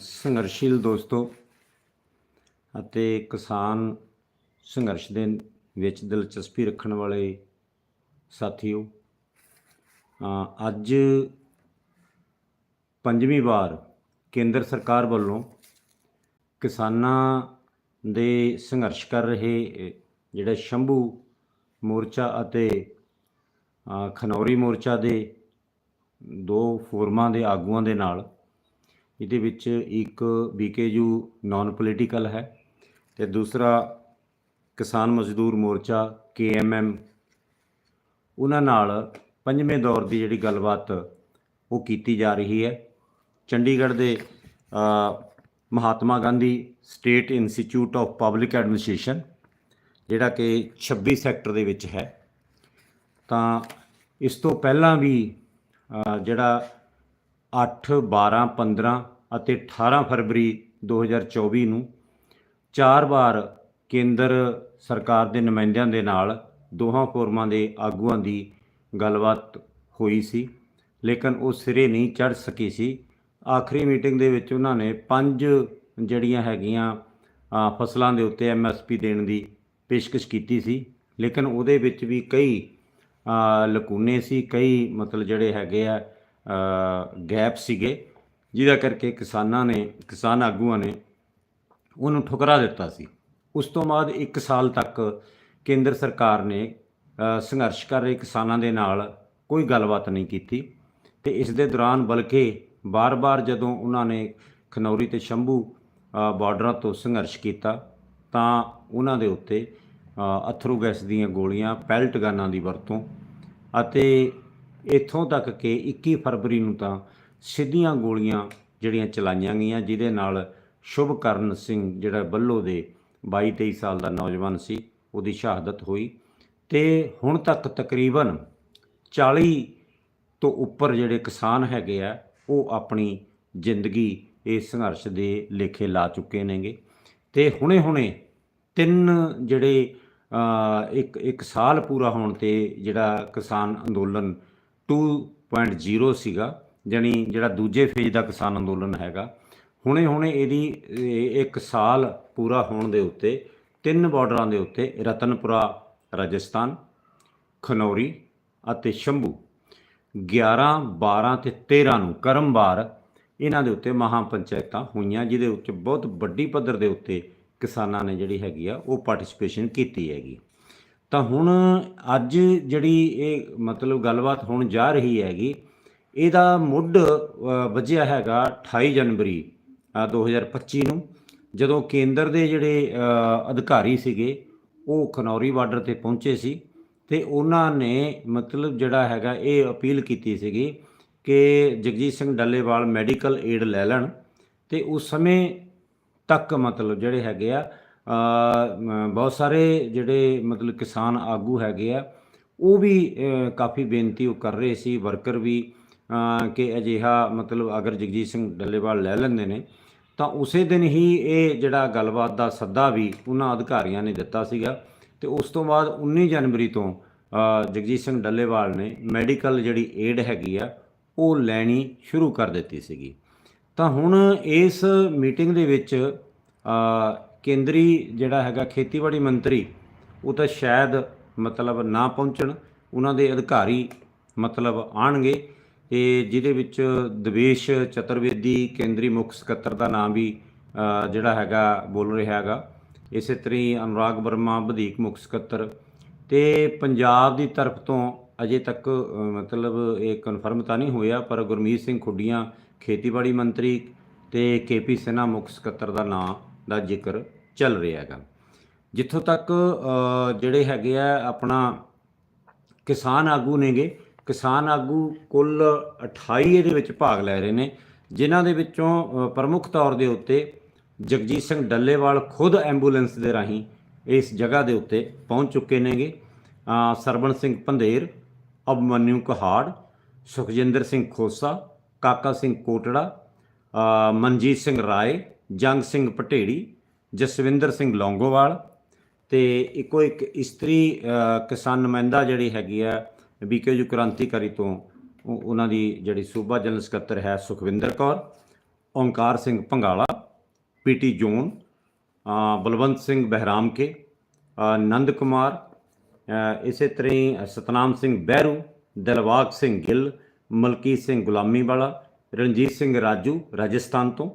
ਸੰਘਰਸ਼ੀਲ ਦੋਸਤੋ ਅਤੇ ਕਿਸਾਨ ਸੰਘਰਸ਼ ਦੇ ਵਿੱਚ ਦਿਲਚਸਪੀ ਰੱਖਣ ਵਾਲੇ ਸਾਥੀਓ ਅੱਜ ਪੰਜਵੀਂ ਵਾਰ ਕੇਂਦਰ ਸਰਕਾਰ ਵੱਲੋਂ ਕਿਸਾਨਾਂ ਦੇ ਸੰਘਰਸ਼ ਕਰ ਰਹੇ ਅਹ, ਜਿਹੜਾ ਸ਼ੰਭੂ ਮੋਰਚਾ ਅਤੇ ਖਨੌਰੀ ਮੋਰਚਾ ਦੇ ਦੋ ਫੋਰਮਾਂ ਦੇ ਆਗੂਆਂ ਦੇ ਨਾਲ ਇਹਦੇ ਵਿੱਚ ਇੱਕ ਬੀਕੇਯੂ ਨਾਨ ਪੋਲੀਟੀਕਲ ਹੈ ਤੇ ਦੂਸਰਾ ਕਿਸਾਨ ਮਜ਼ਦੂਰ ਮੋਰਚਾ ਕੇਐਮਐਮ ਉਹਨਾਂ ਨਾਲ ਪੰਜਵੇਂ ਦੌਰ ਦੀ ਜਿਹੜੀ ਗੱਲਬਾਤ ਉਹ ਕੀਤੀ ਜਾ ਰਹੀ ਹੈ। ਚੰਡੀਗੜ੍ਹ ਦੇ Mahatma Gandhi state institute of public administration, ਜਿਹੜਾ ਕਿ 26 ਸੈਕਟਰ ਦੇ ਵਿੱਚ ਹੈ। ਤਾਂ ਇਸ ਤੋਂ ਪਹਿਲਾਂ ਵੀ ਜਿਹੜਾ 8 12 15 ਅਤੇ 18 ਫਰਵਰੀ 2024 ਨੂੰ ਚਾਰ ਵਾਰ ਕੇਂਦਰ ਸਰਕਾਰ ਦੇ ਨੁਮਾਇੰਦਿਆਂ ਦੇ ਨਾਲ ਦੋਹਾਂ ਫੋਰਮਾਂ ਦੇ ਆਗੂਆਂ ਦੀ ਗੱਲਬਾਤ ਹੋਈ ਸੀ, ਲੇਕਿਨ ਉਹ ਸਿਰੇ ਨਹੀਂ ਚੜ ਸਕੀ ਸੀ। ਆਖਰੀ ਮੀਟਿੰਗ ਦੇ ਵਿੱਚ ਉਹਨਾਂ ਨੇ ਪੰਜ ਜਿਹੜੀਆਂ ਹੈਗੀਆਂ ਫਸਲਾਂ ਦੇ ਉੱਤੇ ਐਮਐਸਪੀ ਦੇਣ ਦੀ ਪੇਸ਼ਕਸ਼ ਕੀਤੀ ਸੀ, ਲੇਕਿਨ ਉਹਦੇ ਵਿੱਚ ਵੀ ਕਈ ਲਕੂਨੇ ਸੀ, ਕਈ ਮਤਲਬ ਜਿਹੜੇ ਹੈਗੇ ਆ ਗੈਪ ਸੀਗੇ। ਜਿਹਦਾ ਕਰਕੇ ਕਿਸਾਨਾਂ ਨੇ ਕਿਸਾਨ ਆਗੂਆਂ ਨੇ ਉਹਨੂੰ ਠੁਕਰਾ ਦਿੱਤਾ ਸੀ। ਉਸ ਤੋਂ ਬਾਅਦ 1 ਸਾਲ ਤੱਕ ਕੇਂਦਰ ਸਰਕਾਰ ਨੇ ਸੰਘਰਸ਼ ਕਰ ਰਹੇ ਕਿਸਾਨਾਂ ਦੇ ਨਾਲ ਕੋਈ ਗੱਲਬਾਤ ਨਹੀਂ ਕੀਤੀ ਤੇ ਇਸ ਦੇ ਦੌਰਾਨ ਬਲਕਿ ਬਾਰ-ਬਾਰ ਜਦੋਂ ਉਹਨਾਂ ਨੇ ਖਨੌਰੀ ਤੇ ਸ਼ੰਭੂ ਅ, ਬਾਰਡਰਾਂ ਤੋਂ ਸੰਘਰਸ਼ ਕੀਤਾ ਤਾਂ ਉਹਨਾਂ ਦੇ ਉੱਤੇ ਅ, ਅਥਰੂ ਗੈਸ ਦੀਆਂ ਗੋਲੀਆਂ ਪੈਲਟ ਗਨਾਂ ਦੀ ਵਰਤੋਂ ਅਤੇ ਇੱਥੋਂ ਤੱਕ ਕਿ 21 ਫਰਵਰੀ ਨੂੰ ਤਾਂ ਸਿੱਧੀਆਂ ਗੋਲੀਆਂ ਜਿਹੜੀਆਂ ਚਲਾਈਆਂ ਗਈਆਂ, ਜਿਹਦੇ ਨਾਲ ਸ਼ੁਭਕਰਨ ਸਿੰਘ ਜਿਹੜਾ ਬੱਲੋ ਦੇ 22 23 ਸਾਲ ਦਾ ਨੌਜਵਾਨ ਸੀ, ਉਹਦੀ ਸ਼ਹਾਦਤ ਹੋਈ ਤੇ ਹੁਣ ਤੱਕ ਤਕਰੀਬਨ 40 ਤੋਂ ਉੱਪਰ ਜਿਹੜੇ ਕਿਸਾਨ ਹੈਗੇ ਆ, ਉਹ ਆਪਣੀ ਜ਼ਿੰਦਗੀ ਇਸ ਸੰਘਰਸ਼ ਦੇ ਲੇਖੇ ਲਾ ਚੁੱਕੇ ਨੇਗੇ ਤੇ ਹੁਣੇ-ਹੁਣੇ ਤਿੰਨ ਜਿਹੜੇ ਇੱਕ ਇੱਕ ਸਾਲ ਪੂਰਾ ਹੋਣ ਤੇ ਜਿਹੜਾ ਕਿਸਾਨ ਅੰਦੋਲਨ 2.0 ਸੀਗਾ ਜਾਣੀ ਜਿਹੜਾ ਦੂਜੇ ਫੇਜ਼ ਦਾ ਕਿਸਾਨ ਅੰਦੋਲਨ ਹੈਗਾ, ਹੁਣੇ ਹੁਣੇ ਇਹਦੀ, ਇਹ ਇੱਕ ਸਾਲ ਪੂਰਾ ਹੋਣ ਦੇ ਉੱਤੇ, ਤਿੰਨ ਬਾਰਡਰਾਂ ਦੇ ਉੱਤੇ ਰਤਨਪੁਰਾ, ਰਾਜਸਥਾਨ, ਖਨੌਰੀ ਅਤੇ ਸ਼ੰਭੂ 11 12 ਤੇ 13 ਨੂੰ ਕਰਮਵਾਰ ਇਹਨਾਂ ਦੇ ਉੱਤੇ ਮਹਾ ਪੰਚਾਇਤਾਂ ਹੋਈਆਂ, ਜਿਹਦੇ ਉੱਤੇ ਬਹੁਤ ਵੱਡੀ ਪੱਧਰ ਦੇ ਉੱਤੇ ਕਿਸਾਨਾਂ ਨੇ ਜਿਹੜੀ ਹੈਗੀ ਆ, ਉਹ ਪਾਰਟਿਸਿਪੇਸ਼ਨ ਕੀਤੀ ਹੈਗੀ। ਤਾਂ ਹੁਣ ਅੱਜ ਜਿਹੜੀ ਇਹ ਮਤਲਬ ਗੱਲਬਾਤ ਹੋਣ ਜਾ ਰਹੀ ਹੈਗੀ ਇਹਦਾ ਮੁੱਢ ਵੱਜਿਆ ਹੈਗਾ 28 ਜਨਵਰੀ ਅ, 2025 ਨੂੰ ਜਦੋਂ ਕੇਂਦਰ ਦੇ ਜਿਹੜੇ ਅਧਿਕਾਰੀ ਸੀਗੇ ਉਹ ਖਨੌਰੀ ਬਾਰਡਰ ਤੇ ਪਹੁੰਚੇ ਸੀ ਤੇ ਉਹਨਾਂ ਨੇ ਮਤਲਬ ਜਿਹੜਾ ਹੈਗਾ ਇਹ ਅਪੀਲ ਕੀਤੀ ਸੀਗੀ ਕਿ ਜਗਜੀਤ ਸਿੰਘ ਡੱਲੇਵਾਲ ਮੈਡੀਕਲ ਏਡ ਲੈ ਲੈਣ ਤੇ ਉਸ ਸਮੇਂ ਤੱਕ ਮਤਲਬ ਜਿਹੜੇ ਹੈਗੇ ਆ ਬਹੁਤ ਸਾਰੇ ਜਿਹੜੇ ਮਤਲਬ ਕਿਸਾਨ ਆਗੂ ਹੈਗੇ ਆ ਉਹ ਵੀ ਕਾਫੀ ਬੇਨਤੀ ਉਹ ਕਰ ਰਹੇ ਸੀ ਵਰਕਰ ਵੀ ਕਿ ਅਜਿਹਾ ਮਤਲਬ ਅਗਰ ਜਗਜੀਤ ਸਿੰਘ ਡੱਲੇਵਾਲ ਲੈ ਲੈਂਦੇ ਨੇ, ਤਾਂ ਉਸੇ ਦਿਨ ਹੀ ਇਹ ਜਿਹੜਾ ਗੱਲਬਾਤ ਦਾ ਸੱਦਾ ਵੀ ਉਹਨਾਂ ਅਧਿਕਾਰੀਆਂ ਨੇ ਦਿੱਤਾ ਸੀਗਾ। ਤੇ ਉਸ ਤੋਂ ਬਾਅਦ 19 ਜਨਵਰੀ ਤੋਂ ਜਗਜੀਤ ਸਿੰਘ ਡੱਲੇਵਾਲ ਨੇ ਮੈਡੀਕਲ ਜਿਹੜੀ ਏਡ ਹੈਗੀ ਆ, ਉਹ ਲੈਣੀ ਸ਼ੁਰੂ ਕਰ ਦਿੱਤੀ ਸੀਗੀ। ਤਾਂ ਹੁਣ ਇਸ ਮੀਟਿੰਗ ਦੇ ਵਿੱਚ ਕੇਂਦਰੀ ਜਿਹੜਾ ਹੈਗਾ ਖੇਤੀਬਾੜੀ ਮੰਤਰੀ, ਉਹ ਤਾਂ ਸ਼ਾਇਦ ਮਤਲਬ ਨਾ ਪਹੁੰਚਣ, ਉਹਨਾਂ ਦੇ ਅਧਿਕਾਰੀ ਮਤਲਬ ਆਣਗੇ ਤੇ ਜਿਹਦੇ ਵਿੱਚ ਦਵੇਸ਼ ਚਤੁਰਵੇਦੀ, ਕੇਂਦਰੀ ਮੁੱਖ ਸਕੱਤਰ ਦਾ ਨਾਮ ਵੀ ਜਿਹੜਾ ਹੈਗਾ, ਬੋਲ ਰਿਹਾ ਹੈਗਾ। ਇਸੇ ਤਰ੍ਹਾਂ ਹੀ ਅਨੁਰਾਗ ਵਰਮਾ, ਵਧੀਕ ਮੁੱਖ ਸਕੱਤਰ। ਤੇ ਪੰਜਾਬ ਦੀ ਤਰਫ ਤੋਂ ਅਜੇ ਤੱਕ ਮਤਲਬ ਇਹ ਕਨਫਰਮ ਤਾਂ ਨਹੀਂ ਹੋਇਆ, ਪਰ ਗੁਰਮੀਤ ਸਿੰਘ ਖੁੱਡੀਆਂ, ਖੇਤੀਬਾੜੀ ਮੰਤਰੀ ਤੇ ਕੇਪੀ ਸਿਨਹਾ ਮੁੱਖ ਸਕੱਤਰ ਦਾ ਨਾਂ, ਦਾ ਜ਼ਿਕਰ ਚੱਲ ਰਿਹਾ ਹੈਗਾ। ਜਿੱਥੋਂ ਤੱਕ ਜਿਹੜੇ ਹੈਗੇ ਆ ਆਪਣਾ ਕਿਸਾਨ ਆਗੂ ਨੇਗੇ ਕਿਸਾਨ ਆਗੂ ਕੁੱਲ 28 ਇਹਦੇ ਵਿੱਚ ਭਾਗ ਲੈ ਰਹੇ ਨੇ ਜਿਨ੍ਹਾਂ ਦੇ ਵਿੱਚੋਂ ਪ੍ਰਮੁੱਖ ਤੌਰ ਦੇ ਉੱਤੇ ਜਗਜੀਤ ਸਿੰਘ ਡੱਲੇਵਾਲ ਖੁਦ ਐਂਬੂਲੈਂਸ ਦੇ ਰਾਹੀਂ ਇਸ ਜਗ੍ਹਾ ਦੇ ਉੱਤੇ ਪਹੁੰਚ ਚੁੱਕੇ ਨੇਗੇ। ਅ, ਸਰਵਣ ਸਿੰਘ ਪੰਧੇਰ ਅਬਮਨਿਊ ਕਹਾੜ ਸੁਖਜਿੰਦਰ ਸਿੰਘ ਖੋਸਾ ਕਾਕਾ ਸਿੰਘ ਕੋਟੜਾ ਮਨਜੀਤ ਸਿੰਘ ਰਾਏ ਜੰਗ ਸਿੰਘ ਪਟੇੜੀ ਜਸਵਿੰਦਰ ਸਿੰਘ ਲੌਂਗੋਵਾਲ ਤੇ ਇੱਕੋ ਇੱਕ ਇਸਤਰੀ ਕਿਸਾਨ ਨੁਮਾਇੰਦਾ ਜਿਹੜੀ ਹੈਗੀ ਆ ਬੀਕੇਯੂ ਕ੍ਰਾਂਤੀਕਾਰੀ ਤੋਂ ਉਹਨਾਂ ਦੀ ਜਿਹੜੀ ਸੂਬਾ ਜਨਰਲ ਸਕੱਤਰ ਹੈ ਸੁਖਵਿੰਦਰ ਕੌਰ ਓਂਕਾਰ ਸਿੰਘ ਭੰਗਾਲਾ ਪੀਟੀ ਜੋਨ ਬਲਵੰਤ ਸਿੰਘ ਬਹਿਰਾਮਕੇ ਅ, ਨੰਦ ਕੁਮਾਰ ਇਸੇ ਤਰ੍ਹਾਂ ਹੀ ਸਤਨਾਮ ਸਿੰਘ ਬਹਿਰੂ ਦਿਲਬਾਗ ਸਿੰਘ ਗਿੱਲ ਮਲਕੀਤ ਸਿੰਘ ਗੁਲਾਮੀ ਵਾਲਾ ਰਣਜੀਤ ਸਿੰਘ ਰਾਜੂ ਰਾਜਸਥਾਨ ਤੋਂ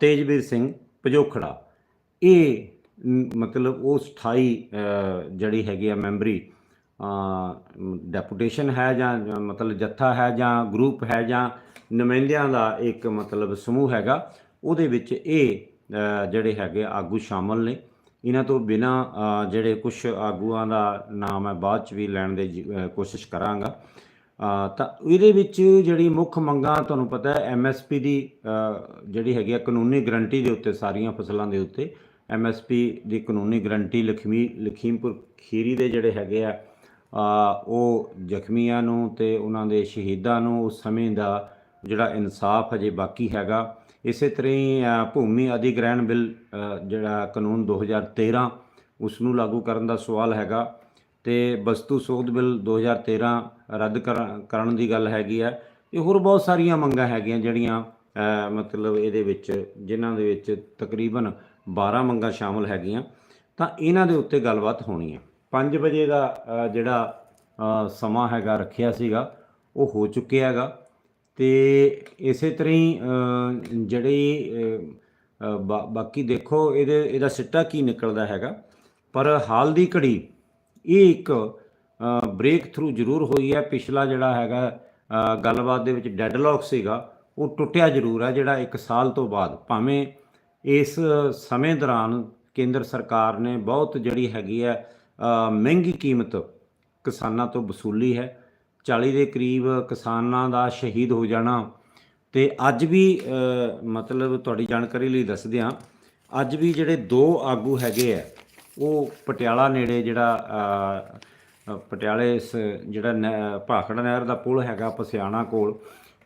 ਤੇਜਵੀਰ ਸਿੰਘ ਪਜੋਖੜਾ ਇਹ ਮਤਲਬ ਉਹ ਸਥਾਈ ਅ, ਜਿਹੜੀ ਹੈਗੀ ਆ ਮੈਂਬਰੀ ਡੈਪੂਟੇਸ਼ਨ ਹੈ ਜਾਂ ਮਤਲਬ ਜੱਥਾ ਹੈ ਜਾਂ ਗਰੁੱਪ ਹੈ ਜਾਂ ਨੁਮਾਇੰਦਿਆਂ ਦਾ ਇੱਕ ਮਤਲਬ ਸਮੂਹ ਹੈਗਾ, ਉਹਦੇ ਵਿੱਚ ਇਹ ਜਿਹੜੇ ਹੈਗੇ ਆਗੂ ਸ਼ਾਮਲ ਨੇ। ਇਹਨਾਂ ਤੋਂ ਬਿਨਾ ਜਿਹੜੇ ਕੁਝ ਆਗੂਆਂ ਦਾ ਨਾਮ ਹੈ, ਬਾਅਦ ਚ ਵੀ ਲੈਣ ਦੇ ਜ- ਕੋਸ਼ਿਸ਼ ਕਰਾਂਗਾ। ਤਾਂ ਇਹਦੇ ਵਿੱਚ ਜਿਹੜੀ ਮੁੱਖ ਮੰਗਾਂ ਤੁਹਾਨੂੰ ਪਤਾ ਹੈ ਐਮਐਸਪੀ ਦੀ ਜਿਹੜੀ ਹੈਗੀ ਆ ਕਾਨੂੰਨੀ ਗਰੰਟੀ ਦੇ ਉੱਤੇ, ਸਾਰੀਆਂ ਫਸਲਾਂ ਦੇ ਉੱਤੇ ਐਮਐਸਪੀ ਦੀ ਕਾਨੂੰਨੀ ਗਰੰਟੀ ਲਖਮੀ, ਲਖੀਮਪੁਰ ਖੀਰੀ ਦੇ ਜਿਹੜੇ ਹੈਗੇ ਆ ਉਹ ਜ਼ਖਮੀਆਂ ਨੂੰ ਤੇ ਉਹਨਾਂ ਦੇ ਸ਼ਹੀਦਾਂ ਨੂੰ ਉਸ ਸਮੇਂ ਦਾ ਜਿਹੜਾ ਇਨਸਾਫ ਅਜੇ ਬਾਕੀ ਹੈਗਾ। ਇਸੇ ਤਰ੍ਹਾਂ ਹੀ ਭੂਮੀ ਅਧਿਗ੍ਰਹਿਣ ਬਿੱਲ ਜਿਹੜਾ ਕਾਨੂੰਨ 2013 ਉਸ ਨੂੰ ਲਾਗੂ ਕਰਨ ਦਾ ਸਵਾਲ ਹੈਗਾ। ਤੇ ਵਸਤੂ ਸੋਧ ਬਿੱਲ 2013 ਰੱਦ ਕਰਨ ਕਰਨ ਦੀ ਗੱਲ ਹੈਗੀ ਹੈ। ਇਹ ਹੋਰ ਬਹੁਤ ਸਾਰੀਆਂ ਮੰਗਾਂ ਹੈਗੀਆਂ ਜਿਹੜੀਆਂ ਮਤਲਬ ਇਹਦੇ ਵਿੱਚ, ਜਿਨ੍ਹਾਂ ਦੇ ਵਿੱਚ ਤਕਰੀਬਨ 12 ਮੰਗਾਂ ਸ਼ਾਮਲ ਹੈਗੀਆਂ। ਤਾਂ ਇਹਨਾਂ ਦੇ ਉੱਤੇ ਗੱਲਬਾਤ ਹੋਣੀ ਹੈ। 5 ਵਜੇ ਦਾ ਜਿਹੜਾ ਸਮਾਂ ਹੈਗਾ, ਰੱਖਿਆ ਸੀਗਾ, ਉਹ ਹੋ ਚੁੱਕਿਆ ਹੈਗਾ। ਤੇ ਇਸੇ ਤਰ੍ਹਾਂ ਹੀ ਜਿਹੜੀ ਬਾ- ਬਾਕੀ ਦੇਖੋ, ਇਹਦੇ, ਇਹਦਾ ਸਿੱਟਾ ਕੀ ਨਿਕਲਦਾ ਹੈਗਾ। ਪਰ ਹਾਲ ਦੀ ਘੜੀ, ਇਹ ਇੱਕ ਬ੍ਰੇਕ ਥਰੂ ਜ਼ਰੂਰ ਹੋਈ ਹੈ। ਪਿਛਲਾ ਜਿਹੜਾ ਹੈਗਾ ਗੱਲਬਾਤ ਦੇ ਵਿੱਚ ਡੈਡਲੌਕ ਸੀਗਾ, ਉਹ ਟੁੱਟਿਆ ਜ਼ਰੂਰ ਹੈ, ਜਿਹੜਾ 1 ਸਾਲ ਤੋਂ ਬਾਅਦ। ਭਾਵੇਂ ਇਸ ਸਮੇਂ ਦੌਰਾਨ ਕੇਂਦਰ ਸਰਕਾਰ ਨੇ ਬਹੁਤ ਜਿਹੜੀ ਹੈਗੀ ਹੈ ਮਹਿੰਗੀ ਕੀਮਤ ਕਿਸਾਨਾਂ ਤੋਂ ਵਸੂਲੀ ਹੈ। 40 ਦੇ ਕਰੀਬ ਕਿਸਾਨਾਂ ਦਾ ਸ਼ਹੀਦ ਹੋ ਜਾਣਾ। ਤੇ ਅੱਜ ਵੀ ਮਤਲਬ ਤੁਹਾਡੀ ਜਾਣਕਾਰੀ ਲਈ ਦੱਸ ਦਿਆਂ ਅੱਜ ਵੀ ਜਿਹੜੇ ਦੋ ਆਗੂ ਹੈਗੇ ਆ, ਉਹ ਪਟਿਆਲਾ ਨੇੜੇ ਜਿਹੜਾ ਪਟਿਆਲੇ ਸ, ਜਿਹੜਾ ਨਹਿ- ਭਾਖੜਾ ਨਹਿਰ ਦਾ ਪੁਲ ਹੈਗਾ ਪਸਿਆਣਾ ਕੋਲ,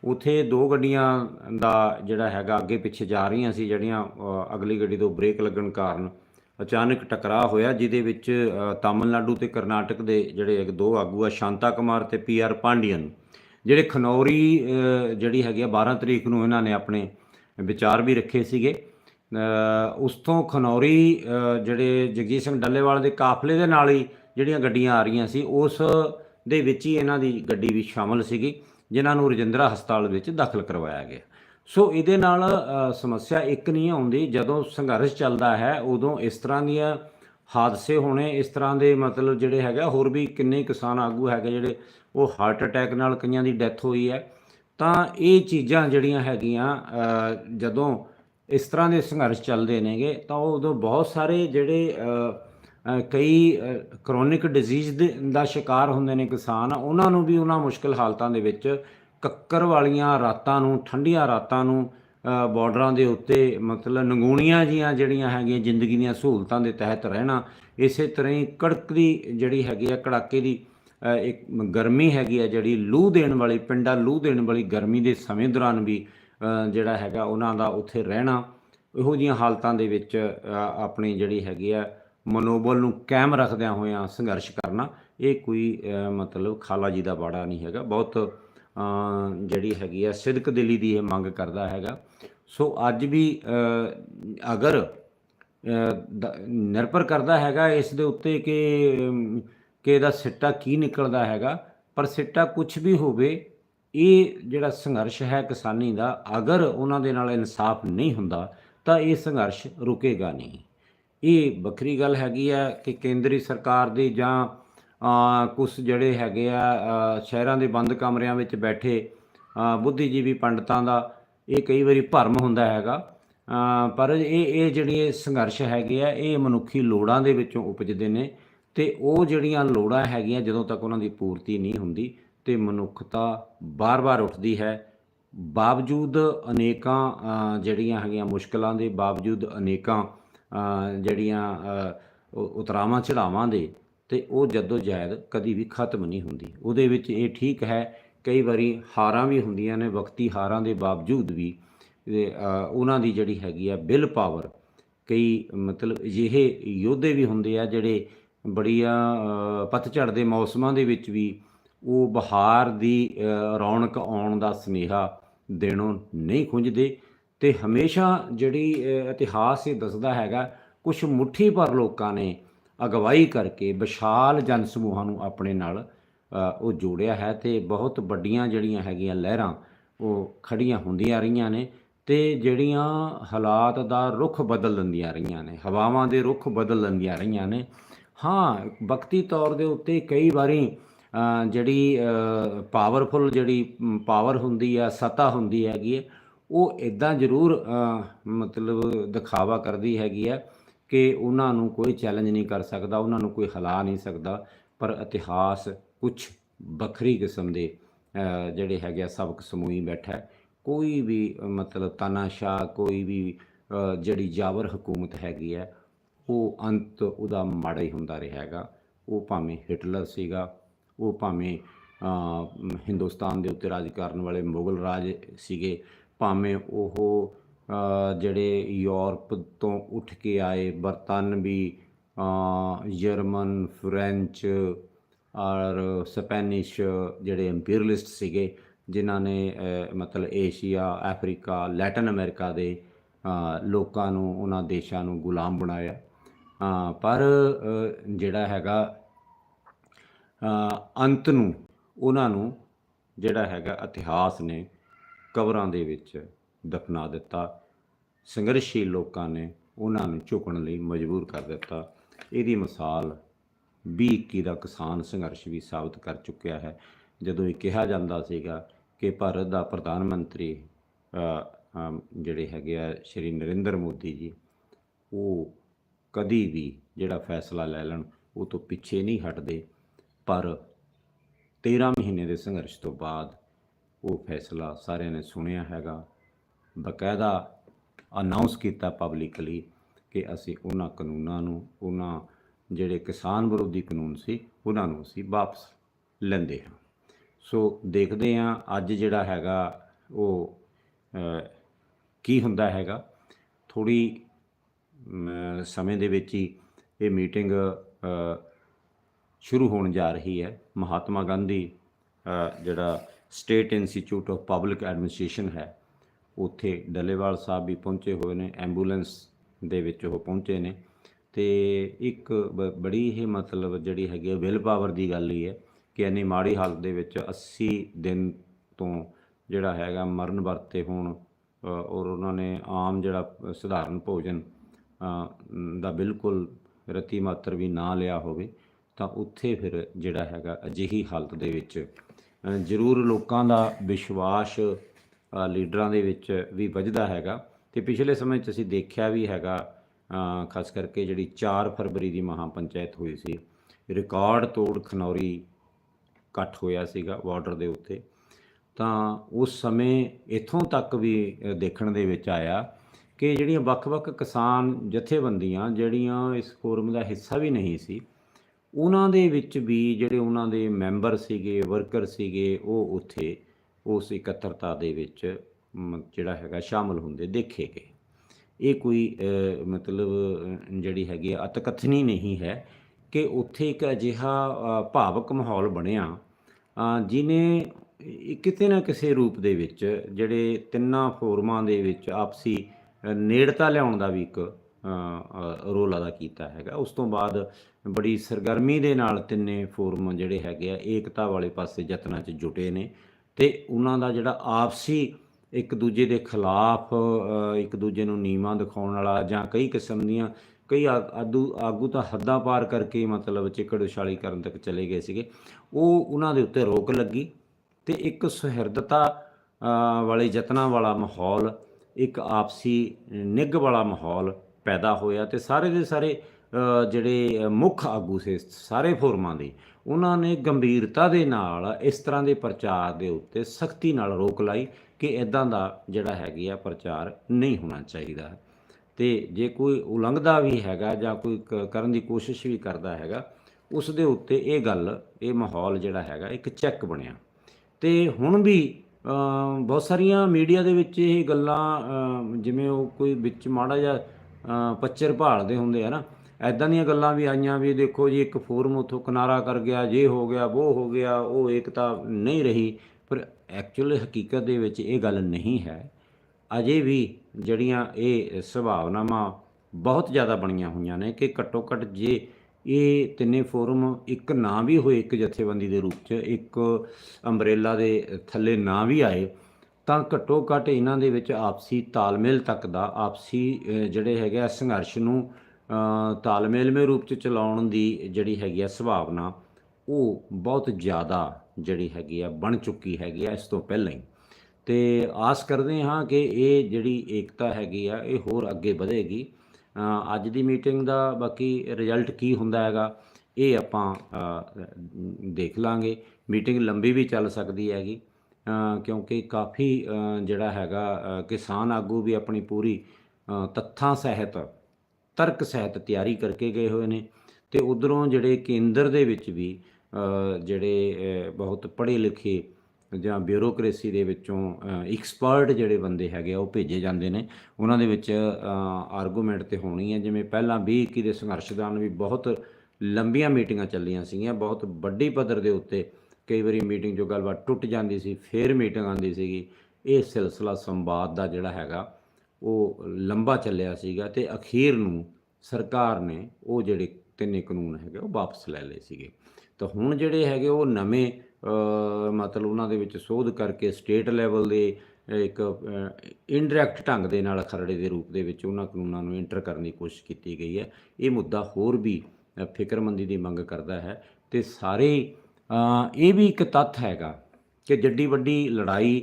ਉਥੇ ਦੋ ਗੱਡੀਆਂ ਦਾ ਜਿਹੜਾ ਹੈਗਾ ਅੱਗੇ ਪਿੱਛੇ ਜਾ ਰਹੀਆਂ ਸੀ, ਜਿਹੜੀਆਂ ਅਗਲੀ ਗੱਡੀ ਤੋਂ ਬ੍ਰੇਕ ਲੱਗਣ ਕਾਰਨ। ਅਚਾਨਕ ਟਕਰਾਅ ਹੋਇਆ, ਜਿਹਦੇ ਵਿੱਚ ਤਾਮਿਲਨਾਡੂ ਤੇ ਕਰਨਾਟਕ ਦੇ ਜਿਹੜੇ ਇੱਕ ਦੋ ਆਗੂ ਆ, ਸ਼ਾਂਤਾ ਕੁਮਾਰ ਤੇ ਪੀ ਆਰ ਪਾਂਡੀਅਨ ਜਿਹੜੇ ਖਨੌਰੀ ਜਿਹੜੀ ਹੈਗੀ ਆ 12 ਤਰੀਕ ਨੂੰ ਇਹਨਾਂ ਨੇ ਆਪਣੇ ਵਿਚਾਰ ਵੀ ਰੱਖੇ ਸੀਗੇ। ਉਸ ਤੋਂ ਖਨੌਰੀ ਜਿਹੜੇ ਜਗਜੀਤ ਸਿੰਘ ਡੱਲੇਵਾਲ ਦੇ ਕਾਫਲੇ ਦੇ ਨਾਲ ਹੀ ਜਿਹੜੀਆਂ ਗੱਡੀਆਂ ਆ ਰਹੀਆਂ ਸੀ, ਉਸ ਦੇ ਵਿੱਚ ਹੀ ਇਹਨਾਂ ਦੀ ਗੱਡੀ ਵੀ ਸ਼ਾਮਲ ਸੀਗੀ, ਜਿਨ੍ਹਾਂ ਨੂੰ ਰਜਿੰਦਰਾ ਹਸਪਤਾਲ ਵਿੱਚ ਦਾਖਲ ਕਰਵਾਇਆ ਗਿਆ। ਸੋ ਇਹਦੇ ਨਾਲ ਸਮੱਸਿਆ ਇੱਕ ਨਹੀਂ ਆਉਂਦੀ। ਜਦੋਂ ਸੰਘਰਸ਼ ਚੱਲਦਾ ਹੈ, ਉਦੋਂ ਇਸ ਤਰ੍ਹਾਂ ਦੀਆਂ ਹਾਦਸੇ ਹੋਣੇ, ਇਸ ਤਰ੍ਹਾਂ ਦੇ ਮਤਲਬ ਜਿਹੜੇ ਹੈਗਾ ਹੋਰ ਵੀ ਕਿੰਨੇ ਕਿਸਾਨ ਆਗੂ ਹੈਗੇ ਜਿਹੜੇ ਉਹ ਹਾਰਟ ਅਟੈਕ ਨਾਲ ਕਈਆਂ ਦੀ ਡੈਥ ਹੋਈ ਹੈ, ਤਾਂ ਇਹ ਚੀਜ਼ਾਂ ਜਿਹੜੀਆਂ ਹੈਗੀਆਂ ਜਦੋਂ ਇਸ ਤਰ੍ਹਾਂ ਦੇ ਸੰਘਰਸ਼ ਚੱਲਦੇ ਨੇਗੇ, ਤਾਂ ਉਦੋਂ ਬਹੁਤ ਸਾਰੇ ਜਿਹੜੇ ਕਈ ਕਰੋਨਿਕ ਡਿਜ਼ੀਜ਼ ਦਾ ਸ਼ਿਕਾਰ ਹੁੰਦੇ ਨੇ ਕਿਸਾਨ, ਉਹਨਾਂ ਨੂੰ ਵੀ ਉਹਨਾਂ ਮੁਸ਼ਕਲ ਹਾਲਤਾਂ ਦੇ ਵਿੱਚ ਕੱਕਰ ਵਾਲੀਆਂ ਰਾਤਾਂ ਨੂੰ ਠੰਡੀਆਂ ਰਾਤਾਂ ਨੂੰ ਅ, ਬਾਰਡਰਾਂ ਦੇ ਉੱਤੇ ਮਤਲਬ ਨੰਗੂਣੀਆਂ ਜੀਆਂ ਜਿਹੜੀਆਂ ਹੈਗੀਆਂ ਜ਼ਿੰਦਗੀ ਦੀਆਂ ਸਹੂਲਤਾਂ ਦੇ ਤਹਿਤ ਰਹਿਣਾ ਇਸੇ ਤਰ੍ਹਾਂ ਹੀ ਕੜਕਦੀ ਜਿਹੜੀ ਹੈਗੀ ਆ ਕੜਾਕੇ ਦੀ ਇੱਕ ਗਰਮੀ ਹੈਗੀ ਆ ਜਿਹੜੀ ਲੂ ਦੇਣ ਵਾਲੀ ਪਿੰਡਾਂ ਲੂ ਦੇਣ ਵਾਲੀ ਗਰਮੀ ਦੇ ਸਮੇਂ ਦੌਰਾਨ ਵੀ ਜਿਹੜਾ ਹੈਗਾ ਉਹਨਾਂ ਦਾ ਉੱਥੇ ਰਹਿਣਾ ਇਹੋ ਜੀਆਂ ਹਾਲਤਾਂ ਦੇ ਵਿੱਚ ਆਪਣੀ ਜਿਹੜੀ ਹੈਗੀ ਆ ਮਨੋਬਲ ਨੂੰ ਕਾਇਮ ਰੱਖਦਿਆਂ ਹੋਇਆਂ ਸੰਘਰਸ਼ ਕਰਨਾ ਇਹ ਕੋਈ ਮਤਲਬ ਖਾਲਾ ਜੀ ਦਾ ਬਾੜਾ ਨਹੀਂ ਹੈਗਾ ਬਹੁਤ ਜਿਹੜੀ ਹੈਗੀ ਆ, ਸਿਦਕ ਦਿਲੀ ਦੀ ਇਹ ਮੰਗ ਕਰਦਾ ਹੈਗਾ। ਸੋ ਅੱਜ ਵੀ ਅਗਰ ਨਿਰਭਰ ਕਰਦਾ ਹੈਗਾ ਇਸ ਦੇ ਉੱਤੇ ਕਿ ਕਿ ਇਹਦਾ ਸਿੱਟਾ ਕੀ ਨਿਕਲਦਾ ਹੈਗਾ, ਪਰ ਸਿੱਟਾ ਕੁਝ ਵੀ ਹੋਵੇ, ਇਹ ਜਿਹੜਾ ਸੰਘਰਸ਼ ਹੈ ਕਿਸਾਨੀ ਦਾ, ਅਗਰ ਉਹਨਾਂ ਦੇ ਨਾਲ ਇਨਸਾਫ ਨਹੀਂ ਹੁੰਦਾ, ਤਾਂ ਇਹ ਸੰਘਰਸ਼ ਰੁਕੇਗਾ ਨਹੀਂ। ਇਹ ਵੱਖਰੀ ਗੱਲ ਹੈਗੀ ਆ ਕਿ ਕੇਂਦਰੀ ਸਰਕਾਰ ਦੀ ਜਾਂ ਕੁਝ ਜਿਹੜੇ ਹੈਗੇ ਆ ਸ਼ਹਿਰਾਂ ਦੇ ਬੰਦ ਕਮਰਿਆਂ ਵਿੱਚ ਬੈਠੇ ਬੁੱਧੀਜੀਵੀ ਪੰਡਤਾਂ ਦਾ ਇਹ ਕਈ ਵਾਰੀ ਭਰਮ ਹੁੰਦਾ ਹੈਗਾ। ਪਰ ਇਹ ਇਹ ਜਿਹੜੀ ਸੰਘਰਸ਼ ਹੈਗੇ ਆ, ਇਹ ਮਨੁੱਖੀ ਲੋੜਾਂ ਦੇ ਵਿੱਚੋਂ ਉਪਜਦੇ ਨੇ ਤੇ ਉਹ ਜਿਹੜੀਆਂ ਲੋੜਾਂ ਹੈਗੀਆਂ ਜਦੋਂ ਤੱਕ ਉਹਨਾਂ ਦੀ ਪੂਰਤੀ ਨਹੀਂ ਹੁੰਦੀ ਤੇ ਮਨੁੱਖਤਾ ਬਾਰ-ਬਾਰ ਉੱਠਦੀ ਹੈ। ਬਾਵਜੂਦ ਅਨੇਕਾਂ ਜਿਹੜੀਆਂ ਹੈਗੀਆਂ ਮੁਸ਼ਕਲਾਂ ਦੇ, ਬਾਵਜੂਦ ਅਨੇਕਾਂ ਜਿਹੜੀਆਂ ਉਤਰਾਵਾਂ ਚੜਾਵਾਂ ਦੇ ਤੇ ਉਹ ਜਦੋਂ ਜਹਿਦ ਕਦੀ ਵੀ ਖਤਮ ਨਹੀਂ ਹੁੰਦੀ। ਉਹਦੇ ਵਿੱਚ ਇਹ ਠੀਕ ਹੈ, ਕਈ ਵਾਰੀ ਹਾਰਾਂ ਵੀ ਹੁੰਦੀਆਂ ਨੇ, ਵਕਤੀ ਹਾਰਾਂ ਦੇ ਬਾਵਜੂਦ ਵੀ ਉਹਨਾਂ ਦੀ ਜਿਹੜੀ ਹੈਗੀ ਆ ਬਿਲ ਪਾਵਰ, ਕਈ ਮਤਲਬ ਅਜਿਹੇ ਯੋਧੇ ਵੀ ਹੁੰਦੇ ਆ ਜਿਹੜੇ ਬੜੀਆਂ ਪਤਝੜ ਦੇ ਮੌਸਮਾਂ ਦੇ ਵਿੱਚ ਵੀ ਉਹ ਬਹਾਰ ਦੀ ਰੌਣਕ ਆਉਣ ਦਾ ਸੁਨੇਹਾ ਦੇਣੋਂ ਨਹੀਂ ਖੁੰਝਦੇ ਤੇ ਹਮੇਸ਼ਾ ਜਿਹੜੀ ਇਤਿਹਾਸ ਇਹ ਦੱਸਦਾ ਹੈਗਾ ਕੁਝ ਮੁੱਠੀ ਭਰ ਲੋਕਾਂ ਨੇ ਅਗਵਾਈ ਕਰਕੇ ਵਿਸ਼ਾਲ ਜਨ ਸਮੂਹਾਂ ਨੂੰ ਆਪਣੇ ਨਾਲ ਉਹ ਜੋੜਿਆ ਹੈ ਤੇ ਬਹੁਤ ਵੱਡੀਆਂ ਜਿਹੜੀਆਂ ਹੈਗੀਆਂ ਲਹਿਰਾਂ ਉਹ ਖੜੀਆਂ ਹੁੰਦੀਆਂ ਰਹੀਆਂ ਨੇ ਤੇ ਜਿਹੜੀਆਂ ਹਾਲਾਤ ਦਾ ਰੁਖ ਬਦਲ ਦਿੰਦੀਆਂ ਰਹੀਆਂ ਨੇ, ਹਵਾਵਾਂ ਦੇ ਰੁਖ ਬਦਲ ਦਿੰਦੀਆਂ ਰਹੀਆਂ ਨੇ। ਹਾਂ, ਵਕਤੀ ਤੌਰ ਦੇ ਉੱਤੇ ਕਈ ਵਾਰੀ ਜਿਹੜੀ ਪਾਵਰਫੁਲ ਜਿਹੜੀ ਪਾਵਰ ਹੁੰਦੀ ਆ ਸਤਾ ਹੁੰਦੀ ਹੈਗੀ ਹੈ ਉਹ ਇਦਾਂ ਜ਼ਰੂਰ ਮਤਲਬ ਦਿਖਾਵਾ ਕਰਦੀ ਹੈਗੀ ਹੈ ਕਿ ਉਹਨਾਂ ਨੂੰ ਕੋਈ ਚੈਲੰਜ ਨਹੀਂ ਕਰ ਸਕਦਾ, ਉਹਨਾਂ ਨੂੰ ਕੋਈ ਹਿਲਾ ਨਹੀਂ ਸਕਦਾ। ਪਰ ਇਤਿਹਾਸ ਕੁਝ ਵੱਖਰੀ ਕਿਸਮ ਦੇ ਜਿਹੜੇ ਹੈਗੇ ਆ, ਸਬਕ ਸਮੂਹੀ ਬੈਠਾ ਕੋਈ ਵੀ ਮਤਲਬ ਤਾਨਾਸ਼ਾਹ, ਕੋਈ ਵੀ ਜਿਹੜੀ ਜਾਬਰ ਹਕੂਮਤ ਹੈਗੀ ਹੈ, ਉਹ ਅੰਤ ਉਹਦਾ ਮਾੜਾ ਹੀ ਹੁੰਦਾ ਰਿਹਾ ਹੈਗਾ। ਉਹ ਭਾਵੇਂ ਹਿਟਲਰ ਸੀਗਾ, ਉਹ ਭਾਵੇਂ ਹਿੰਦੁਸਤਾਨ ਦੇ ਉੱਤੇ ਰਾਜ ਕਰਨ ਵਾਲੇ ਮੁਗਲ ਰਾਜ ਸੀਗੇ, ਭਾਵੇਂ ਉਹ ਜਿਹੜੇ ਯੂਰਪ ਤੋਂ ਉੱਠ ਕੇ ਆਏ ਬਰਤਾਨਵੀ ਜਰਮਨ, ਫ੍ਰੈਂਚ ਔਰ ਸਪੈਨਿਸ਼ ਜਿਹੜੇ ਇੰਪੀਰੀਅਲਿਸਟ ਸੀਗੇ, ਜਿਨ੍ਹਾਂ ਨੇ ਮਤਲਬ ਏਸ਼ੀਆ, ਅਫਰੀਕਾ, ਲੈਟਨ ਅਮਰੀਕਾ ਦੇ ਲੋਕਾਂ ਨੂੰ, ਉਹਨਾਂ ਦੇਸ਼ਾਂ ਨੂੰ ਗੁਲਾਮ ਬਣਾਇਆ। ਪਰ ਜਿਹੜਾ ਹੈਗਾ ਅੰਤ ਨੂੰ, ਉਹਨਾਂ ਨੂੰ ਜਿਹੜਾ ਹੈਗਾ ਇਤਿਹਾਸ ਨੇ ਕਬਰਾਂ ਦੇ ਵਿੱਚ ਦਫਨਾ ਦਿੱਤਾ। ਸੰਘਰਸ਼ੀਲ ਲੋਕਾਂ ਨੇ ਉਹਨਾਂ ਨੂੰ ਝੁਕਣ ਲਈ ਮਜਬੂਰ ਕਰ ਦਿੱਤਾ। ਇਹਦੀ ਮਿਸਾਲ 2021 ਦਾ ਕਿਸਾਨ ਸੰਘਰਸ਼ ਵੀ ਸਾਬਤ ਕਰ ਚੁੱਕਿਆ ਹੈ। ਜਦੋਂ ਇਹ ਕਿਹਾ ਜਾਂਦਾ ਸੀਗਾ ਕਿ ਭਾਰਤ ਦਾ ਪ੍ਰਧਾਨ ਮੰਤਰੀ ਜਿਹੜੇ ਹੈਗੇ ਆ ਸ਼੍ਰੀ ਨਰਿੰਦਰ ਮੋਦੀ ਜੀ, ਉਹ ਕਦੀ ਵੀ ਜਿਹੜਾ ਫੈਸਲਾ ਲੈ ਲੈਣ, ਉਹ ਤੋਂ ਪਿੱਛੇ ਨਹੀਂ ਹਟਦੇ। ਪਰ 13 ਮਹੀਨੇ ਦੇ ਸੰਘਰਸ਼ ਤੋਂ ਬਾਅਦ ਉਹ ਫੈਸਲਾ ਸਾਰਿਆਂ ਨੇ ਸੁਣਿਆ ਹੈਗਾ। ਬਕਾਇਦਾ ਅਨਾਉਂਸ ਕੀਤਾ ਪਬਲਿਕਲੀ ਕਿ ਅਸੀਂ ਉਹਨਾਂ ਕਾਨੂੰਨਾਂ ਨੂੰ, ਉਹਨਾਂ ਜਿਹੜੇ ਕਿਸਾਨ ਵਿਰੋਧੀ ਕਾਨੂੰਨ ਸੀ, ਉਹਨਾਂ ਨੂੰ ਅਸੀਂ ਵਾਪਸ ਲੈਂਦੇ ਹਾਂ। ਸੋ ਦੇਖਦੇ ਹਾਂ ਅੱਜ ਜਿਹੜਾ ਹੈਗਾ ਉਹ ਕੀ ਹੁੰਦਾ ਹੈਗਾ। ਥੋੜੀ ਸਮੇਂ ਦੇ ਵਿੱਚ ਹੀ ਇਹ ਮੀਟਿੰਗ ਸ਼ੁਰੂ ਹੋਣ ਜਾ ਰਹੀ ਹੈ। ਮਹਾਤਮਾ ਗਾਂਧੀ ਜਿਹੜਾ state institute of public administration ਹੈ ਉੱਥੇ ਡੱਲੇਵਾਲ ਸਾਹਿਬ ਵੀ ਪਹੁੰਚੇ ਹੋਏ ਨੇ, ਐਂਬੂਲੈਂਸ ਦੇ ਵਿੱਚ ਉਹ ਪਹੁੰਚੇ ਨੇ। ਤੇ ਇੱਕ ਬ- ਬੜੀ ਹੀ ਮਤਲਬ ਜਿਹੜੀ ਹੈਗੀ ਵਿਲ ਪਾਵਰ ਦੀ ਗੱਲ ਹੀ ਹੈ ਕਿ ਇੰਨੀ ਮਾੜੀ ਹਾਲਤ ਦੇ ਵਿੱਚ 80 ਦਿਨ ਤੋਂ ਜਿਹੜਾ ਹੈਗਾ ਮਰਨ ਵਰਤੇ ਹੋਣ ਔਰ ਉਹਨਾਂ ਨੇ ਆਮ ਜਿਹੜਾ ਸਧਾਰਨ ਭੋਜਨ ਦਾ ਬਿਲਕੁਲ ਰਤੀ ਮਾਤਰ ਵੀ ਨਾ ਲਿਆ ਹੋਵੇ, ਤਾਂ ਉੱਥੇ ਫਿਰ ਜਿਹੜਾ ਹੈਗਾ ਅਜਿਹੀ ਹਾਲਤ ਦੇ ਵਿੱਚ ਜ਼ਰੂਰ ਲੋਕਾਂ ਦਾ ਵਿਸ਼ਵਾਸ ਲੀਡਰਾਂ ਦੇ ਵਿੱਚ ਵੀ ਵੱਜਦਾ ਹੈਗਾ। ਤੇ ਪਿਛਲੇ ਸਮੇਂ 'ਚ ਅਸੀਂ ਦੇਖਿਆ ਵੀ ਹੈਗਾ ਖਾਸ ਕਰਕੇ ਜਿਹੜੀ 4 ਫਰਵਰੀ ਦੀ ਮਹਾ ਪੰਚਾਇਤ ਹੋਈ ਸੀ, ਰਿਕਾਰਡ ਤੋੜ ਖਨੌਰੀ ਇਕੱਠ ਹੋਇਆ ਸੀਗਾ ਬਾਰਡਰ ਦੇ ਉੱਤੇ। ਤਾਂ ਉਸ ਸਮੇਂ ਇਥੋਂ ਤੱਕ ਵੀ ਦੇਖਣ ਦੇ ਵਿੱਚ ਆਇਆ ਕਿ ਜਿਹੜੀਆਂ ਵੱਖ-ਵੱਖ ਕਿਸਾਨ ਜਥੇਬੰਦੀਆਂ ਜਿਹੜੀਆਂ ਇਸ ਫੋਰਮ ਦਾ ਹਿੱਸਾ ਵੀ ਨਹੀਂ ਸੀ, ਉਹਨਾਂ ਦੇ ਵਿੱਚ ਵੀ ਜਿਹੜੇ ਉਹਨਾਂ ਦੇ ਮੈਂਬਰ ਸੀਗੇ, ਵਰਕਰ ਸੀਗੇ, ਉਹ ਉੱਥੇ ਉਸ ਇਕੱਤਰਤਾ ਦੇ ਵਿੱਚ ਮ, ਜਿਹੜਾ ਹੈਗਾ ਸ਼ਾਮਲ ਹੁੰਦੇ ਦੇਖੇ ਗਏ। ਇਹ ਕੋਈ ਮਤਲਬ ਜਿਹੜੀ ਹੈਗੀ ਆ ਅਤਕਥਨੀ ਨਹੀਂ ਹੈ ਕਿ ਉੱਥੇ ਇੱਕ ਅਜਿਹਾ ਭਾਵਕ ਮਾਹੌਲ ਬਣਿਆ ਅ, ਜਿਹਨੇ ਕਿਤੇ ਨਾ ਕਿਸੇ ਰੂਪ ਦੇ ਵਿੱਚ ਜਿਹੜੇ ਤਿੰਨਾਂ ਫੋਰਮਾਂ ਦੇ ਵਿੱਚ ਆਪਸੀ ਨੇੜਤਾ ਲਿਆਉਣ ਦਾ ਵੀ ਇੱਕ ਰੋਲ ਅਦਾ ਕੀਤਾ ਹੈਗਾ। ਉਸ ਤੋਂ ਬਾਅਦ ਬੜੀ ਸਰਗਰਮੀ ਦੇ ਨਾਲ ਤਿੰਨੇ ਫੋਰਮ ਜਿਹੜੇ ਹੈਗੇ ਆ ਏਕਤਾ ਵਾਲੇ ਪਾਸੇ ਯਤਨਾਂ 'ਚ ਜੁਟੇ ਨੇ। ਤੇ ਉਹਨਾਂ ਦਾ ਜਿਹੜਾ ਆਪਸੀ ਇੱਕ ਦੂਜੇ ਦੇ ਖਿਲਾਫ ਇੱਕ ਦੂਜੇ ਨੂੰ ਨੀਵਾਂ ਦਿਖਾਉਣ ਵਾਲਾ ਜਾਂ ਕਈ ਕਿਸਮ ਦੀਆਂ, ਕਈ ਆ- ਆਦੂ, ਆਗੂ ਤਾਂ ਹੱਦਾਂ ਪਾਰ ਕਰਕੇ ਮਤਲਬ ਚਿੱਕੜ ਉਛਾਲੀ ਕਰਨ ਤੱਕ ਚਲੇ ਗਏ ਸੀਗੇ। ਉਹ ਉਹਨਾਂ ਦੇ ਉੱਤੇ ਰੋਕ ਲੱਗੀ ਤੇ ਇੱਕ ਸੁਹਿਰਦਤਾ ਵਾਲੇ ਯਤਨਾਂ ਵਾਲਾ ਮਾਹੌਲ, ਇੱਕ ਆਪਸੀ ਨਿੱਘ ਵਾਲਾ ਮਾਹੌਲ ਪੈਦਾ ਹੋਇਆ ਤੇ ਸਾਰੇ ਦੇ ਸਾਰੇ ਜਿਹੜੇ ਮੁੱਖ ਆਗੂ ਸੀ ਸਾਰੇ ਫੋਰਮਾਂ ਦੇ, ਉਹਨਾਂ ਨੇ ਗੰਭੀਰਤਾ ਦੇ ਨਾਲ ਇਸ ਤਰ੍ਹਾਂ ਦੇ ਪ੍ਰਚਾਰ ਦੇ ਉੱਤੇ ਸਖਤੀ ਨਾਲ ਰੋਕ ਲਾਈ ਕਿ ਇਦਾਂ ਦਾ ਜਿਹੜਾ ਹੈਗੀ ਆ ਪ੍ਰਚਾਰ ਨਹੀਂ ਹੋਣਾ ਚਾਹੀਦਾ। ਤੇ ਜੇ ਕੋਈ ਉਲੰਘਦਾ ਵੀ ਹੈਗਾ ਜਾਂ ਕੋਈ ਕ- ਕਰਨ ਦੀ ਕੋਸ਼ਿਸ਼ ਵੀ ਕਰਦਾ ਹੈਗਾ, ਉਸ ਦੇ ਉੱਤੇ ਇਹ ਗੱਲ, ਇਹ ਮਾਹੌਲ ਜਿਹੜਾ ਹੈਗਾ, ਇੱਕ ਚੈੱਕ ਬਣਿਆ। ਤੇ ਹੁਣ ਵੀ ਬਹੁਤ ਸਾਰੀਆਂ ਮੀਡੀਆ ਦੇ ਵਿੱਚ ਇਹ ਗੱਲਾਂ ਜਿਵੇਂ ਉਹ ਕੋਈ ਵਿੱਚ ਮਾੜਾ ਜਿਹਾ ਪੱਚਰ ਭਾਲਦੇ ਹੁੰਦੇ ਆ ਨਾ ਐਦਾਂ ਦੀਆਂ ਗੱਲਾਂ ਵੀ ਆਈਆਂ ਵੀ ਦੇਖੋ ਜੀ, ਇੱਕ ਫੋਰਮ ਉੱਥੋਂ ਕਿਨਾਰਾ ਕਰ ਗਿਆ, ਜੇ ਹੋ ਗਿਆ ਉਹ ਹੋ ਗਿਆ, ਉਹ ਏਕਤਾ ਨਹੀਂ ਰਹੀ। ਪਰ ਐਕਚੁਅਲ ਹਕੀਕਤ ਦੇ ਵਿੱਚ ਇਹ ਗੱਲ ਨਹੀਂ ਹੈ। ਅਜੇ ਵੀ ਜਿਹੜੀਆਂ ਇਹ ਸੰਭਾਵਨਾਵਾਂ ਬਹੁਤ ਜ਼ਿਆਦਾ ਬਣੀਆਂ ਹੋਈਆਂ ਨੇ ਕਿ ਘੱਟੋ ਘੱਟ ਜੇ ਇਹ ਤਿੰਨੇ ਫੋਰਮ ਇੱਕ ਨਾ ਵੀ ਹੋਏ, ਇੱਕ ਜਥੇਬੰਦੀ ਦੇ ਰੂਪ 'ਚ, ਇੱਕ ਅੰਬਰੇਲਾ ਦੇ ਥੱਲੇ ਨਾ ਵੀ ਆਏ, ਤਾਂ ਘੱਟੋ ਘੱਟ ਇਹਨਾਂ ਦੇ ਵਿੱਚ ਆਪਸੀ ਤਾਲਮੇਲ ਤੱਕ ਦਾ, ਆਪਸੀ ਜਿਹੜੇ ਹੈਗੇ ਆ ਸੰਘਰਸ਼ ਨੂੰ ਤਾਲਮੇਲਮੇ ਰੂਪ 'ਚ ਚਲਾਉਣ ਦੀ ਜਿਹੜੀ ਹੈਗੀ ਆ ਸੰਭਾਵਨਾ, ਉਹ ਬਹੁਤ ਜ਼ਿਆਦਾ ਜਿਹੜੀ ਹੈਗੀ ਆ ਬਣ ਚੁੱਕੀ ਹੈਗੀ ਆ ਇਸ ਤੋਂ ਪਹਿਲਾਂ ਹੀ। ਤੇ ਆਸ ਕਰਦੇ ਹਾਂ ਕਿ ਇਹ ਜਿਹੜੀ ਏਕਤਾ ਹੈਗੀ ਆ, ਇਹ ਹੋਰ ਅੱਗੇ ਵਧੇਗੀ। ਅੱਜ ਦੀ ਮੀਟਿੰਗ ਦਾ ਬਾਕੀ ਰਿਜ਼ਲਟ ਕੀ ਹੁੰਦਾ ਹੈਗਾ, ਇਹ ਆਪਾਂ ਦੇਖ ਲਾਂਗੇ। ਮੀਟਿੰਗ ਲੰਬੀ ਵੀ ਚੱਲ ਸਕਦੀ ਹੈਗੀ ਕਿਉਂਕਿ ਕਾਫੀ ਜਿਹੜਾ ਹੈਗਾ ਕਿਸਾਨ ਆਗੂ ਵੀ ਆਪਣੀ ਪੂਰੀ ਤੱਥਾਂ ਸਹਿਤ ਤਰਕ ਸਹਿਤ ਤਿਆਰੀ ਕਰਕੇ ਗਏ ਹੋਏ ਨੇ ਤੇ ਉਧਰੋਂ ਜਿਹੜੇ ਕੇਂਦਰ ਦੇ ਵਿੱਚ ਵੀ ਜਿਹੜੇ ਬਹੁਤ ਪੜ੍ਹੇ ਲਿਖੇ ਜਾਂ ਬਿਊਰੋਕ੍ਰੇਸੀ ਦੇ ਵਿੱਚੋਂ ਐਕਸਪਰਟ ਜਿਹੜੇ ਬੰਦੇ ਹੈਗੇ ਆ, ਉਹ ਭੇਜੇ ਜਾਂਦੇ ਨੇ। ਉਹਨਾਂ ਦੇ ਵਿੱਚ ਆਰਗੂਮੈਂਟ ਤੇ ਹੋਣੀ ਹੈ ਜਿਵੇਂ ਪਹਿਲਾਂ 20 21 ਦੇ ਸੰਘਰਸ਼ ਦੌਰਾਨ ਵੀ ਬਹੁਤ ਲੰਬੀਆਂ ਮੀਟਿੰਗਾਂ ਚੱਲੀਆਂ ਸੀਗੀਆਂ, ਬਹੁਤ ਵੱਡੀ ਪੱਧਰ ਦੇ ਉੱਤੇ ਕਈ ਵਾਰੀ ਮੀਟਿੰਗ ਜੋ ਗੱਲਬਾਤ ਟੁੱਟ ਜਾਂਦੀ ਸੀ, ਫੇਰ ਮੀਟਿੰਗ ਆਉਂਦੀ ਸੀਗੀ। ਇਹ ਸਿਲਸਿਲਾ ਸੰਵਾਦ ਦਾ ਜਿਹੜਾ ਹੈਗਾ ਉਹ ਲੰਬਾ ਚੱਲਿਆ ਸੀਗਾ ਤੇ ਅਖੀਰ ਨੂੰ ਸਰਕਾਰ ਨੇ ਉਹ ਜਿਹੜੇ ਤਿੰਨੇ ਕਾਨੂੰਨ ਹੈਗੇ ਉਹ ਵਾਪਸ ਲੈ ਲਏ ਸੀਗੇ। ਤਾਂ ਹੁਣ ਜਿਹੜੇ ਹੈਗੇ ਉਹ ਨਵੇਂ ਮਤਲਬ ਉਹਨਾਂ ਦੇ ਵਿੱਚ ਸੋਧ ਕਰਕੇ ਸਟੇਟ ਲੈਵਲ ਦੇ ਇੱਕ ਇਨਡਾਇਰੈਕਟ ਢੰਗ ਦੇ ਨਾਲ ਖਰੜੇ ਦੇ ਰੂਪ ਦੇ ਵਿੱਚ ਉਹਨਾਂ ਕਾਨੂੰਨਾਂ ਨੂੰ ਇੰਟਰ ਕਰਨ ਦੀ ਕੋਸ਼ਿਸ਼ ਕੀਤੀ ਗਈ ਹੈ। ਇਹ ਮੁੱਦਾ ਹੋਰ ਵੀ ਫਿਕਰਮੰਦੀ ਦੀ ਮੰਗ ਕਰਦਾ ਹੈ ਤੇ ਸਾਰੇ ਇਹ ਵੀ ਇੱਕ ਤੱਥ ਹੈਗਾ ਕਿ ਜੱਡੀ ਵੱਡੀ ਲੜਾਈ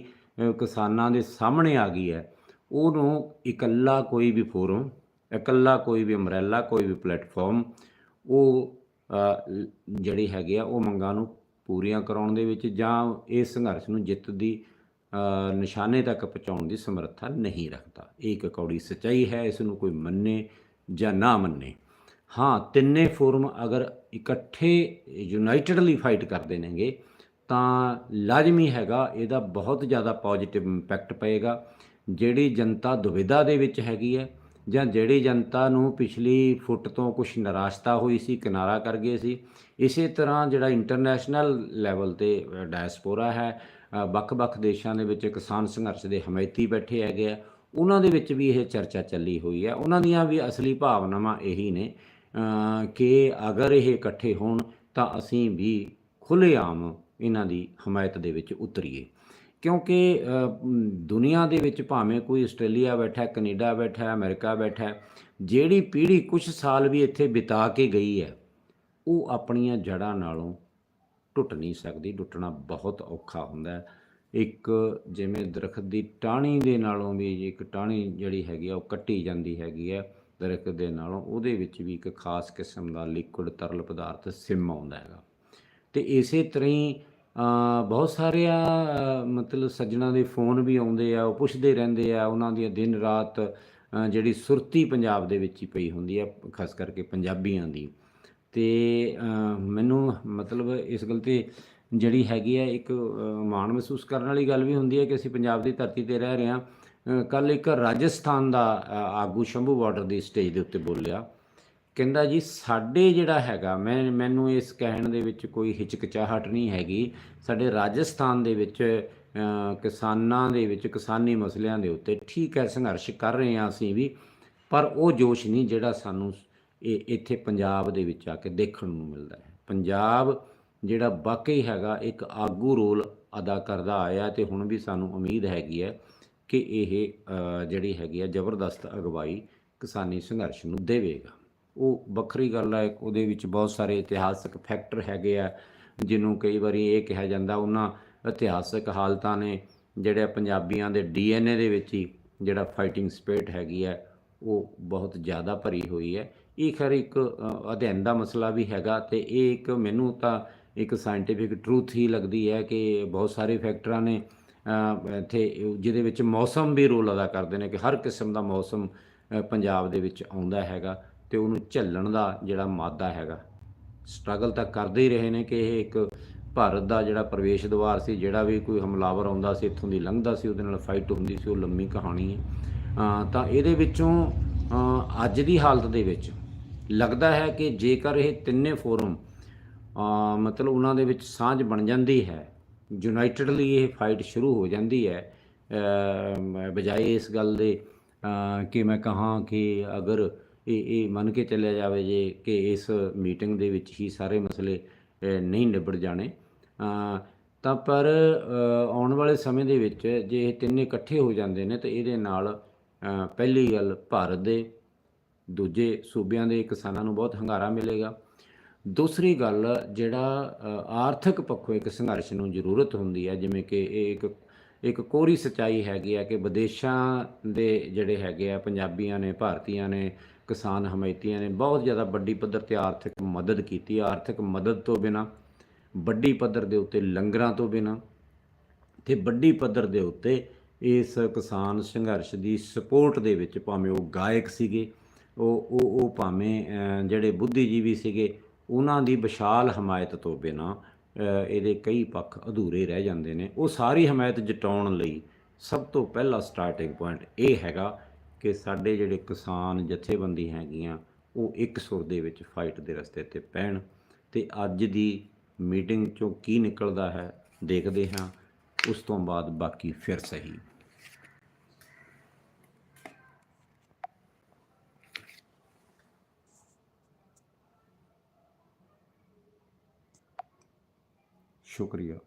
ਕਿਸਾਨਾਂ ਦੇ ਸਾਹਮਣੇ ਆ ਗਈ ਹੈ ਉਹਨੂੰ ਇਕੱਲਾ ਕੋਈ ਵੀ ਫੋਰਮ ਇਕੱਲਾ ਕੋਈ ਵੀ ਅਮਰੈਲਾ ਕੋਈ ਵੀ ਪਲੇਟਫਾਰਮ ਉਹ ਅ, ਜਿਹੜੀ ਹੈਗੇ ਆ ਉਹ ਮੰਗਾਂ ਨੂੰ ਪੂਰੀਆਂ ਕਰਾਉਣ ਦੇ ਵਿੱਚ ਜਾਂ ਇਸ ਸੰਘਰਸ਼ ਨੂੰ ਜਿੱਤ ਦੀ ਨਿਸ਼ਾਨੇ ਤੱਕ ਪਹੁੰਚਾਉਣ ਦੀ ਸਮਰੱਥਾ ਨਹੀਂ ਰੱਖਦਾ। ਇਹ ਇੱਕ ਕੌੜੀ ਸੱਚਾਈ ਹੈ ਇਸ ਨੂੰ ਕੋਈ ਮੰਨੇ ਜਾਂ ਨਾ ਮੰਨੇ। ਹਾਂ ਤਿੰਨੇ ਫੋਰਮ ਅਗਰ ਇਕੱਠੇ ਯੂਨਾਈਟਿਡਲੀ ਫਾਈਟ ਕਰਦੇ ਨੇਗੇ ਤਾਂ ਲਾਜ਼ਮੀ ਹੈਗਾ ਇਹਦਾ ਬਹੁਤ ਜ਼ਿਆਦਾ ਪੋਜ਼ਿਟਿਵ ਇੰਪੈਕਟ ਪਏਗਾ। ਜਿਹੜੀ ਜਨਤਾ ਦੁਵਿਧਾ ਦੇ ਵਿੱਚ ਹੈਗੀ ਹੈ ਜਾਂ ਜਿਹੜੀ ਜਨਤਾ ਨੂੰ ਪਿਛਲੀ ਫੁੱਟ ਤੋਂ ਕੁਝ ਨਿਰਾਸ਼ਤਾ ਹੋਈ ਸੀ, ਕਿਨਾਰਾ ਕਰ ਗਏ ਸੀ, ਇਸੇ ਤਰ੍ਹਾਂ ਜਿਹੜਾ ਇੰਟਰਨੈਸ਼ਨਲ ਲੈਵਲ ਤੇ ਡਾਇਸਪੋਰਾ ਹੈ ਵੱਖ-ਵੱਖ ਦੇਸ਼ਾਂ ਦੇ ਵਿੱਚ ਕਿਸਾਨ ਸੰਘਰਸ਼ ਦੇ ਹਮਾਇਤੀ ਬੈਠੇ ਹੈਗੇ ਆ, ਉਹਨਾਂ ਦੇ ਵਿੱਚ ਵੀ ਇਹ ਚਰਚਾ ਚੱਲੀ ਹੋਈ ਹੈ। ਉਹਨਾਂ ਦੀਆਂ ਵੀ ਅਸਲੀ ਭਾਵਨਾਵਾਂ ਇਹੀ ਨੇ ਕਿ ਅਗਰ ਇਹ ਇਕੱਠੇ ਹੋਣ ਤਾਂ ਅਸੀਂ ਵੀ ਖੁੱਲ੍ਹੇਆਮ ਇਹਨਾਂ ਦੀ ਹਮਾਇਤ ਦੇ ਵਿੱਚ ਉਤਰੀਏ। ਕਿਉਂਕਿ ਦੁਨੀਆ ਦੇ ਵਿੱਚ ਭਾਵੇਂ ਕੋਈ ਆਸਟ੍ਰੇਲੀਆ ਬੈਠਾ ਹੈ, ਕੈਨੇਡਾ ਬੈਠਾ ਹੈ, ਅਮਰੀਕਾ ਬੈਠਾ ਜਿਹੜੀ ਪੀੜ੍ਹੀ ਕੁਝ ਸਾਲ ਵੀ ਇੱਥੇ ਬਿਤਾ ਕੇ ਗਈ ਹੈ ਉਹ ਆਪਣੀਆਂ ਜੜ੍ਹਾਂ ਨਾਲੋਂ ਟੁੱਟ ਨਹੀਂ ਸਕਦੀ ਟੁੱਟਣਾ ਬਹੁਤ ਔਖਾ ਹੁੰਦਾ ਇੱਕ ਜਿਵੇਂ ਦਰਖਤ ਦੀ ਟਾਹਣੀ ਦੇ ਨਾਲੋਂ ਵੀ ਇੱਕ ਟਾਹਣੀ ਜਿਹੜੀ ਹੈਗੀ ਆ ਉਹ ਕੱਟੀ ਜਾਂਦੀ ਹੈਗੀ ਹੈ ਦਰਖਤ ਦੇ ਨਾਲੋਂ ਉਹਦੇ ਵਿੱਚ ਵੀ ਇੱਕ ਖਾਸ ਕਿਸਮ ਦਾ ਲਿਕੁਇਡ ਤਰਲ ਪਦਾਰਥ ਸਿਮ ਆਉਂਦਾ ਹੈਗਾ। ਤੇ ਇਸੇ ਤਰ੍ਹਾਂ ਹੀ ਬਹੁਤ ਸਾਰੇ ਮਤਲਬ ਸੱਜਣਾ ਦੇ ਫੋਨ ਵੀ ਆਉਂਦੇ ਆ, ਉਹ ਪੁੱਛਦੇ ਰਹਿੰਦੇ ਆ, ਉਹਨਾਂ ਦੀਆਂ ਦਿਨ ਰਾਤ ਜਿਹੜੀ ਸੁਰਤੀ ਪੰਜਾਬ ਦੇ ਵਿੱਚ ਹੀ ਪਈ ਹੁੰਦੀ ਆ, ਖਾਸ ਕਰਕੇ ਪੰਜਾਬੀਆਂ ਦੀ। ਤੇ ਮੈਨੂੰ ਮਤਲਬ ਇਸ ਗੱਲ ਤੇ ਜਿਹੜੀ ਹੈਗੀ ਹੈ ਇੱਕ ਮਾਣ ਮਹਿਸੂਸ ਕਰਨ ਵਾਲੀ ਗੱਲ ਵੀ ਹੁੰਦੀ ਹੈ ਕਿ ਅਸੀਂ ਪੰਜਾਬ ਦੀ ਧਰਤੀ ਤੇ ਰਹਿ ਰਹੇ ਹਾਂ। ਕੱਲ ਇੱਕ ਰਾਜਸਥਾਨ ਦਾ ਆਗੂ ਸ਼ੰਭੂ ਬਾਰਡਰ ਦੀ ਸਟੇਜ ਦੇ ਉੱਤੇ ਬੋਲਿਆ। ਕਹਿੰਦਾ ਜੀ, ਸਾਡੇ ਜਿਹੜਾ ਹੈਗਾ, ਮੈਂ, ਮੈਨੂੰ ਇਸ ਕਹਿਣ ਦੇ ਵਿੱਚ ਕੋਈ ਹਿਚਕਚਾਹਟ ਨਹੀਂ ਹੈਗੀ। ਸਾਡੇ ਰਾਜਸਥਾਨ ਦੇ ਵਿੱਚ ਕਿਸਾਨਾਂ ਦੇ ਵਿੱਚ, ਕਿਸਾਨੀ ਮਸਲਿਆਂ ਦੇ ਉੱਤੇ ਠੀਕ ਹੈ, ਸੰਘਰਸ਼ ਕਰ ਰਹੇ ਹਾਂ ਅਸੀਂ ਵੀ, ਪਰ ਉਹ ਜੋਸ਼ ਨਹੀਂ ਜਿਹੜਾ ਸਾਨੂੰ ਇਹ ਇੱਥੇ ਪੰਜਾਬ ਦੇ ਵਿੱਚ ਆ ਕੇ ਦੇਖਣ ਨੂੰ ਮਿਲਦਾ ਹੈ। ਪੰਜਾਬ ਜਿਹੜਾ ਵਾਕਈ ਹੈਗਾ, ਇੱਕ ਆਗੂ ਰੋਲ ਅਦਾ ਕਰਦਾ ਆਇਆ ਤੇ ਹੁਣ ਵੀ ਸਾਨੂੰ ਉਮੀਦ ਹੈਗੀ ਹੈ ਕਿ ਇਹ ਜਿਹੜੀ ਹੈਗੀ ਹੈ, ਜ਼ਬਰਦਸਤ ਅਗਵਾਈ ਕਿਸਾਨੀ ਸੰਘਰਸ਼ ਨੂੰ ਦੇਵੇਗਾ। ਉਹ ਵੱਖਰੀ ਗੱਲ ਹੈ ਉਹਦੇ ਵਿੱਚ ਬਹੁਤ ਸਾਰੇ ਇਤਿਹਾਸਕ ਫੈਕਟਰ ਹੈਗੇ ਆ, ਜਿਹਨੂੰ ਕਈ ਵਾਰੀ ਇਹ ਕਿਹਾ ਜਾਂਦਾ, ਉਹਨਾਂ ਇਤਿਹਾਸਕ ਹਾਲਤਾਂ ਨੇ ਜਿਹੜੇ ਪੰਜਾਬੀਆਂ ਦੇ ਡੀਐਨਏ ਦੇ ਵਿੱਚ ਹੀ ਜਿਹੜਾ ਫਾਈਟਿੰਗ ਸਪਿਰਿਟ ਹੈਗੀ ਹੈ ਉਹ ਬਹੁਤ ਜ਼ਿਆਦਾ ਭਰੀ ਹੋਈ ਹੈ। ਇਹ ਖੈਰ ਇੱਕ ਅਧਿਐਨ ਦਾ ਮਸਲਾ ਵੀ ਹੈਗਾ ਤੇ ਇਹ ਇੱਕ ਮੈਨੂੰ ਤਾਂ ਇੱਕ ਸਾਇੰਟੀਫਿਕ ਟਰੂਥ ਹੀ ਲੱਗਦੀ ਹੈ ਕਿ ਬਹੁਤ ਸਾਰੇ ਫੈਕਟਰਾਂ ਨੇ ਇੱਥੇ ਜਿਹਦੇ ਵਿੱਚ ਮੌਸਮ ਵੀ ਰੋਲ ਅਦਾ ਕਰਦੇ ਨੇ ਕਿ ਹਰ ਕਿਸਮ ਦਾ ਮੌਸਮ ਪੰਜਾਬ ਦੇ ਵਿੱਚ ਆਉਂਦਾ ਹੈਗਾ। ਤੇ ਉਹਨੂੰ ਝੱਲਣ ਦਾ ਜਿਹੜਾ ਮਾਦਾ ਹੈਗਾ। ਸਟਰਗਲ ਤਾਂ ਕਰਦੇ ਹੀ ਰਹੇ ਨੇ ਕਿ ਇਹ ਇੱਕ ਭਾਰਤ ਦਾ ਜਿਹੜਾ ਪ੍ਰਵੇਸ਼ ਦੁਆਰ ਸੀ, ਜਿਹੜਾ ਵੀ ਕੋਈ ਹਮਲਾਵਰ ਆਉਂਦਾ ਸੀ, ਇੱਥੋਂ ਦੀ ਲੰਘਦਾ ਸੀ, ਉਹਦੇ ਨਾਲ ਫਾਈਟ ਹੁੰਦੀ ਸੀ, ਉਹ ਲੰਮੀ ਕਹਾਣੀ ਹੈ। ਤਾਂ ਇਹਦੇ ਵਿੱਚੋਂ ਅੱਜ ਦੀ ਹਾਲਤ ਦੇ ਵਿੱਚ ਲੱਗਦਾ ਹੈ ਕਿ ਜੇਕਰ ਇਹ ਤਿੰਨੇ ਫੋਰਮ ਮਤਲਬ ਉਹਨਾਂ ਦੇ ਵਿੱਚ ਸਾਂਝ ਬਣ ਜਾਂਦੀ ਹੈ ਯੂਨਾਈਟਿਡਲੀ ਇਹ ਫਾਈਟ ਸ਼ੁਰੂ ਹੋ ਜਾਂਦੀ ਹੈ ਬਜਾਏ ਇਸ ਗੱਲ ਦੇ ਕਿ ਮੈਂ ਕਹਾਂ ਕਿ ਅਗਰ ਇਹ ਇਹ ਮੰਨ ਕੇ ਚੱਲਿਆ ਜਾਵੇ ਜੇ ਕਿ ਇਸ ਮੀਟਿੰਗ ਦੇ ਵਿੱਚ ਹੀ ਸਾਰੇ ਮਸਲੇ ਨਹੀਂ ਨਿਬੜ ਜਾਣੇ ਤਾਂ ਪਰ ਆਉਣ ਵਾਲੇ ਸਮੇਂ ਦੇ ਵਿੱਚ ਜੇ ਇਹ ਤਿੰਨੇ ਇਕੱਠੇ ਹੋ ਜਾਂਦੇ ਨੇ ਤਾਂ ਇਹਦੇ ਨਾਲ ਪਹਿਲੀ ਗੱਲ ਭਾਰਤ ਦੇ, ਦੂਜੇ ਸੂਬਿਆਂ ਦੇ ਕਿਸਾਨਾਂ ਨੂੰ ਬਹੁਤ ਹੰਗਾਰਾ ਮਿਲੇਗਾ। ਦੂਸਰੀ ਗੱਲ ਜਿਹੜਾ ਆਰਥਿਕ ਪੱਖੋਂ ਇੱਕ ਸੰਘਰਸ਼ ਨੂੰ ਜ਼ਰੂਰਤ ਹੁੰਦੀ ਹੈ, ਜਿਵੇਂ ਕਿ ਇਹ ਇੱਕ ਇੱਕ ਕੋਰੀ ਸਚਾਈ ਹੈਗੀ ਆ ਕਿ ਵਿਦੇਸ਼ਾਂ ਦੇ ਜਿਹੜੇ ਹੈਗੇ ਆ, ਪੰਜਾਬੀਆਂ ਨੇ, ਭਾਰਤੀਆਂ ਨੇ ਕਿਸਾਨ ਹਮਾਇਤੀਆਂ ਨੇ ਬਹੁਤ ਜ਼ਿਆਦਾ ਵੱਡੀ ਪੱਧਰ ਤੇ ਆਰਥਿਕ ਮਦਦ ਕੀਤੀ। ਆਰਥਿਕ ਮਦਦ ਤੋਂ ਬਿਨਾ, ਵੱਡੀ ਪੱਧਰ ਦੇ ਉੱਤੇ ਲੰਗਰਾਂ ਤੋਂ ਬਿਨਾ ਤੇ ਵੱਡੀ ਪੱਧਰ ਦੇ ਉੱਤੇ ਇਸ ਕਿਸਾਨ ਸੰਘਰਸ਼ ਦੀ ਸਪੋਰਟ ਦੇ ਵਿੱਚ ਭਾਵੇਂ ਉਹ ਗਾਇਕ ਸੀਗੇ, ਉਹ ਉਹ ਉਹ ਭਾਵੇਂ ਜਿਹੜੇ ਬੁੱਧੀਜੀਵੀ ਸੀਗੇ, ਉਹਨਾਂ ਦੀ ਵਿਸ਼ਾਲ ਹਮਾਇਤ ਤੋਂ ਬਿਨਾ ਇਹਦੇ ਕਈ ਪੱਖ ਅਧੂਰੇ ਰਹਿ ਜਾਂਦੇ ਨੇ। ਉਹ ਸਾਰੀ ਹਮਾਇਤ ਜਟਾਉਣ ਲਈ ਸਭ ਤੋਂ ਪਹਿਲਾ ਸਟਾਰਟਿੰਗ ਪੁਆਇੰਟ ਇਹ ਹੈਗਾ ਕਿ ਸਾਡੇ ਜਿਹੜੇ ਕਿਸਾਨ ਜਥੇਬੰਦੀ ਹੈਗੀਆਂ, ਉਹ ਇੱਕ ਸੁਰ ਦੇ ਵਿੱਚ ਫਾਈਟ ਦੇ ਰਸਤੇ ਤੇ ਪੈਣ ਤੇ ਅੱਜ ਦੀ ਮੀਟਿੰਗ ਚੋਂ ਕੀ ਨਿਕਲਦਾ ਹੈ, ਦੇਖਦੇ ਹਾਂ। ਉਸ ਤੋਂ ਬਾਅਦ ਬਾਕੀ ਫਿਰ ਸਹੀ। ਸ਼ੁਕਰੀਆ।